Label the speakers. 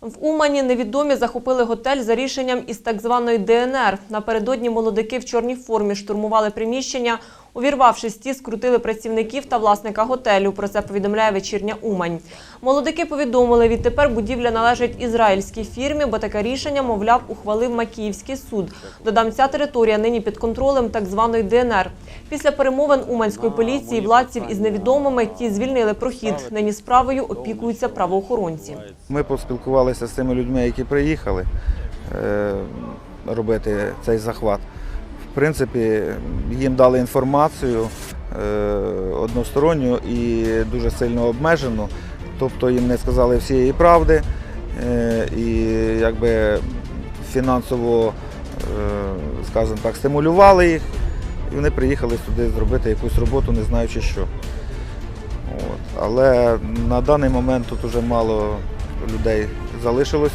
Speaker 1: В Умані невідомі захопили готель за рішенням із так званої ДНР. Напередодні молодики в чорній формі штурмували приміщення. Увірвавшись, ті скрутили працівників та власника готелю. Про це повідомляє вечірня Умань. Молодики повідомили, відтепер будівля належить ізраїльській фірмі, бо таке рішення, мовляв, ухвалив Макіївський суд. Додам, ця територія нині під контролем так званої ДНР. Після перемовин уманської поліції владців із невідомими ті звільнили прохід. Нині справою опікуються правоохоронці.
Speaker 2: Ми поспілкувалися з тими людьми, які приїхали е, робити цей захват. В принципі, їм дали інформацію е, односторонню і дуже сильно обмежену. Тобто їм не сказали всієї правди е, і якби фінансово, е, скажімо так, стимулювали їх. І вони приїхали сюди зробити якусь роботу, не знаючи що. От. Але на даний момент тут вже мало людей залишилося.